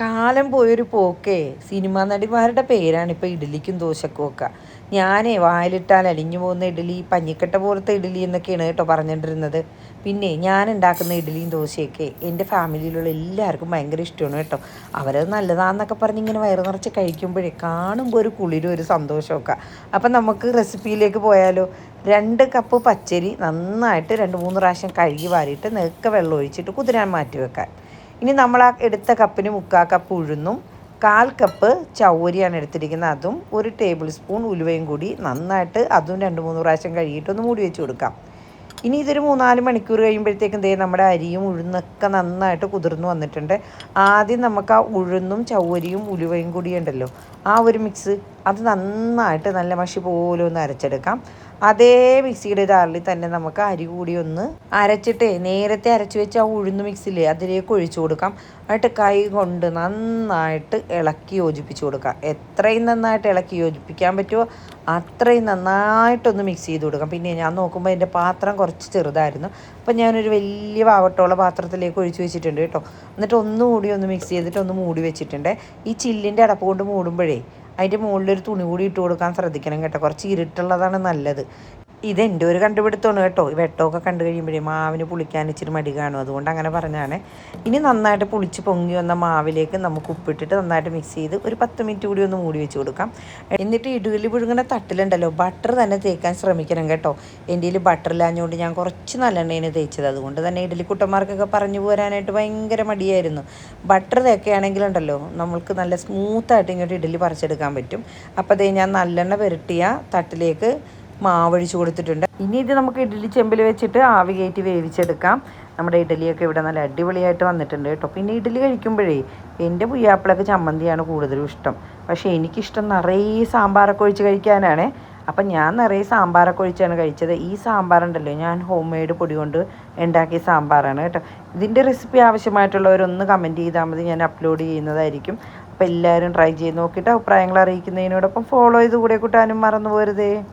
കാലം പോയൊരു പോക്കേ. സിനിമാ നടിമാരുടെ പേരാണ് ഇപ്പോൾ ഇഡ്ഡലിക്കും ദോശക്കും ഒക്കെ. ഞാനേ വായിലിട്ടാൽ അലിഞ്ഞു പോകുന്ന ഇഡ്ഡലി പഞ്ഞിക്കട്ട പോലത്തെ ഇഡ്ഡലി എന്നൊക്കെയാണ് കേട്ടോ പറഞ്ഞിട്ടിരുന്നത് പിന്നെ ഞാൻ ഉണ്ടാക്കുന്ന ഇഡ്ഡലിയും ദോശയൊക്കെ എന്റെ ഫാമിലിയിലുള്ള എല്ലാവർക്കും ഭയങ്കര ഇഷ്ടമാണ് കേട്ടോ. അവരത് നല്ലതാണെന്നൊക്കെ പറഞ്ഞ് ഇങ്ങനെ വയറു നിറച്ച് കഴിക്കുമ്പോഴേ കാണുമ്പോൾ ഒരു കുളിരും ഒരു സന്തോഷമൊക്കെ. അപ്പം നമുക്ക് റെസിപ്പിയിലേക്ക് പോയാലോ. രണ്ട് കപ്പ് പച്ചരി നന്നായിട്ട് രണ്ട് മൂന്ന് പ്രാവശ്യം കഴുകി വാരിയിട്ട് നെക്ക വെള്ളം ഒഴിച്ചിട്ട് കുതിരാൻ മാറ്റി വെക്കാൻ. ഇനി നമ്മൾ ആ എടുത്ത കപ്പിന് മുക്കാൽ കപ്പ് ഉഴുന്നും കാൽ കപ്പ് ചൗരിയാണ് എടുത്തിരിക്കുന്നത്. അതും ഒരു ടേബിൾ സ്പൂൺ ഉലുവയും കൂടി നന്നായിട്ട് അതും രണ്ട് മൂന്ന് പ്രാവശ്യം കഴുകിയിട്ടൊന്ന് മൂടി വെച്ച് കൊടുക്കാം. ഇനി ഇതൊരു മൂന്നാൽ മണിക്കൂർ കഴിയുമ്പോഴത്തേക്കും ദേ നമ്മുടെ അരിയും ഉഴുന്നൊക്കെ നന്നായിട്ട് കുതിർന്നു വന്നിട്ടുണ്ട്. ആദ്യം നമുക്ക് ആ ഉഴുന്നും ചവരിയും ഉലുവയും കൂടി ഉണ്ടല്ലോ ആ ഒരു മിക്സ് അത് നന്നായിട്ട് നല്ല മഷി പോലെ ഒന്ന് അരച്ചെടുക്കാം. അതേ മിക്സിയുടെ ജാറിൽ തന്നെ നമുക്ക് അരി കൂടി ഒന്ന് അരച്ചിട്ട് നേരത്തെ അരച്ച് വെച്ച ആ ഉഴുന്ന് മിക്സിൽ അതിലേക്ക് ഒഴിച്ചു കൊടുക്കാം. എന്നിട്ട് കൈ കൊണ്ട് നന്നായിട്ട് ഇളക്കി യോജിപ്പിച്ചു കൊടുക്കാം. എത്രയും നന്നായിട്ട് ഇളക്കി യോജിപ്പിക്കാൻ പറ്റുമോ അത്രയും നന്നായിട്ടൊന്ന് മിക്സ് ചെയ്ത് കൊടുക്കാം. പിന്നെ ഞാൻ നോക്കുമ്പോൾ എന്റെ പാത്രം കുറച്ച് ചെറുതായിരുന്നു. അപ്പം ഞാനൊരു വലിയ പാവട്ടമുള്ള പാത്രത്തിലേക്ക് ഒഴിച്ചു വെച്ചിട്ടുണ്ട് കേട്ടോ. എന്നിട്ട് ഒന്നുകൂടി ഒന്ന് മിക്സ് ചെയ്തിട്ട് ഒന്ന് മൂടി വെച്ചിട്ടുണ്ട്. ഈ ചില്ലിന്റെ അടപ്പ് കൊണ്ട് മൂടുമ്പോഴേ അതിന്റെ മുകളിലൊരു തുണി കൂടി ഇട്ട് കൊടുക്കാൻ ശ്രദ്ധിക്കണം കേട്ടോ. കുറച്ച് ഇരുട്ടുള്ളതാണ് നല്ലത്. ഇതെന്റെ ഒരു കണ്ടുപിടുത്തമാണ് കേട്ടോ. ഈ വെട്ടമൊക്കെ കണ്ടു കഴിയുമ്പോഴേ മാവിന് പുളിക്കാൻ ഇച്ചിരി മടി കാണും. അതുകൊണ്ട് അങ്ങനെ പറഞ്ഞാണ് ഇനി നന്നായിട്ട് പുളിച്ച് പൊങ്ങി വന്ന മാവിലേക്ക് നമുക്ക് ഉപ്പിട്ടിട്ട് നന്നായിട്ട് മിക്സ് ചെയ്ത് ഒരു പത്ത് മിനിറ്റ് കൂടി ഒന്ന് മൂടി വെച്ച് കൊടുക്കാം. എന്നിട്ട് ഇടുകലി പുഴുങ്ങുന്ന തട്ടിലുണ്ടല്ലോ ബട്ടർ തന്നെ തേക്കാൻ ശ്രമിക്കണം കേട്ടോ. എന്റെ കയ്യിൽ ബട്ടർ ഇല്ലാഞ്ഞുകൊണ്ട് ഞാൻ കുറച്ച് നല്ലെണ്ണയാണ് തേച്ചത്. അതുകൊണ്ട് തന്നെ ഇഡലി കുട്ടന്മാർക്കൊക്കെ പറഞ്ഞു പോരാനായിട്ട് ഭയങ്കര മടിയായിരുന്നു. ബട്ടർ തേക്കുകയാണെങ്കിലുണ്ടല്ലോ നമ്മൾക്ക് നല്ല സ്മൂത്തായിട്ട് ഇങ്ങോട്ട് ഇഡലി പറിച്ചെടുക്കാൻ പറ്റും. അപ്പോൾ അതേ ഞാൻ നല്ലെണ്ണ പുരട്ടിയ തട്ടിലേക്ക് മാവൊഴിച്ച് കൊടുത്തിട്ടുണ്ട്. ഇനി ഇത് നമുക്ക് ഇഡ്ഡലി ചെമ്പിൽ വെച്ചിട്ട് ആവി കയറ്റി വേവിച്ചെടുക്കാം. നമ്മുടെ ഇഡലിയൊക്കെ ഇവിടെ നല്ല അടിപൊളിയായിട്ട് വന്നിട്ടുണ്ട് കേട്ടോ. പിന്നെ ഇഡ്ഡലി കഴിക്കുമ്പോഴേ എന്റെ പുയ്യാപ്പിളൊക്കെ ചമ്മന്തിയാണ് കൂടുതലും ഇഷ്ടം. പക്ഷേ എനിക്കിഷ്ടം നിറയെ സാമ്പാറൊക്കെ ഒഴിച്ച് കഴിക്കാനാണ്. അപ്പം ഞാൻ നിറയെ സാമ്പാറൊക്കെ ഒഴിച്ചാണ് കഴിച്ചത്. ഈ സാമ്പാറുണ്ടല്ലോ ഞാൻ ഹോം മെയ്ഡ് പൊടി കൊണ്ട് ഉണ്ടാക്കിയ സാമ്പാറാണ് കേട്ടോ. ഇതിന്റെ റെസിപ്പി ആവശ്യമായിട്ടുള്ളവരൊന്ന് കമന്റ് ചെയ്താൽ മതി. ഞാൻ അപ്ലോഡ് ചെയ്യുന്നതായിരിക്കും. അപ്പോൾ എല്ലാവരും ട്രൈ ചെയ്ത് നോക്കിയിട്ട് അഭിപ്രായങ്ങൾ അറിയിക്കുന്നതിനോടൊപ്പം ഫോളോ ചെയ്ത് കൂടെ കൂട്ടാനും മറന്നു പോരുതേ.